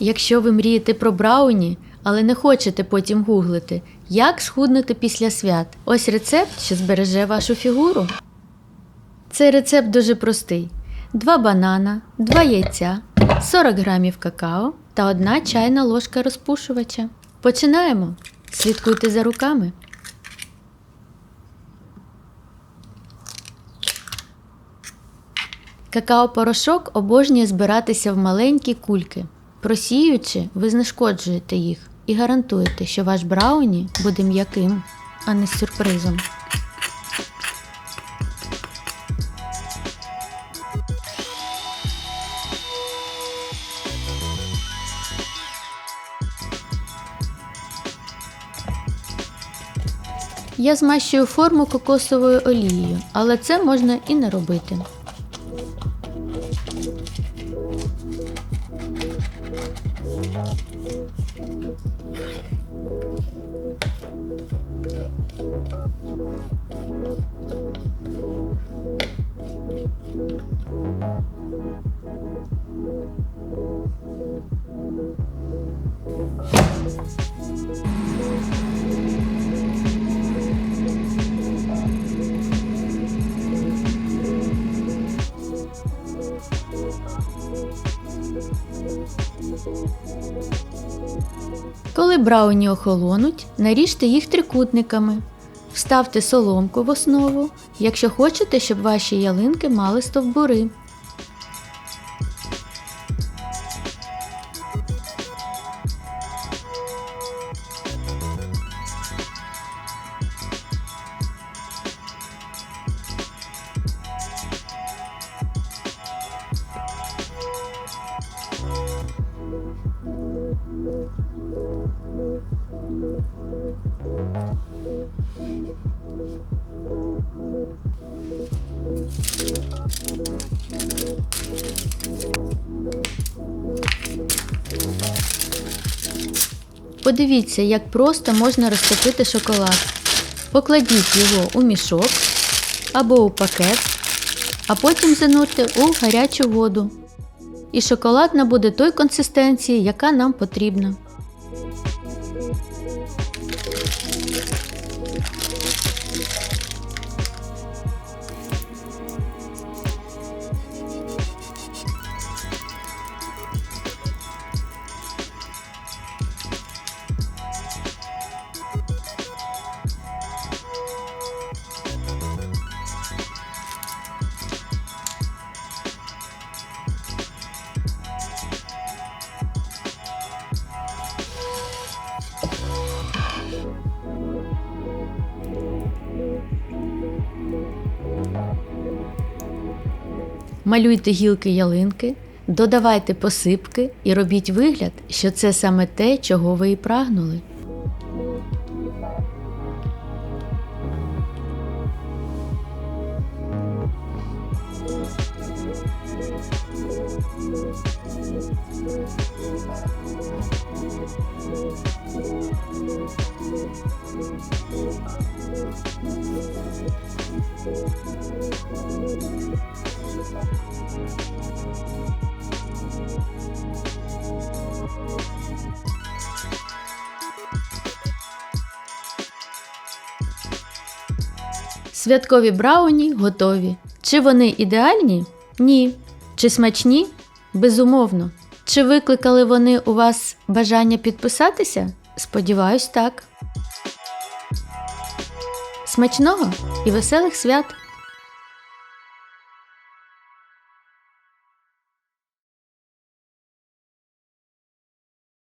Якщо ви мрієте про брауні, але не хочете потім гуглити, як схуднути після свят, ось рецепт, що збереже вашу фігуру. Цей рецепт дуже простий: 2 банана, 2 яйця, 40 грамів какао та 1 чайна ложка розпушувача. Починаємо. Слідкуйте за руками. Какао-порошок обожнює збиратися в маленькі кульки. Просіюючи, ви знешкоджуєте їх і гарантуєте, що ваш брауні буде м'яким, а не з сюрпризом. Я змащую форму кокосовою олією, але це можна і не робити. Thank you. Коли брауні охолонуть, наріжте їх трикутниками. Вставте соломку в основу, якщо хочете, щоб ваші ялинки мали стовбури. Подивіться, як просто можна розтопити шоколад. Покладіть його у мішок або у пакет, а потім занурте у гарячу воду. І шоколад набуде той консистенції, яка нам потрібна. Малюйте гілки ялинки, додавайте посипки і робіть вигляд, що це саме те, чого ви і прагнули. Святкові брауні готові. Чи вони ідеальні? Ні. Чи смачні? Безумовно. Чи викликали вони у вас бажання підписатися? Сподіваюсь, так. Смачного і веселих свят!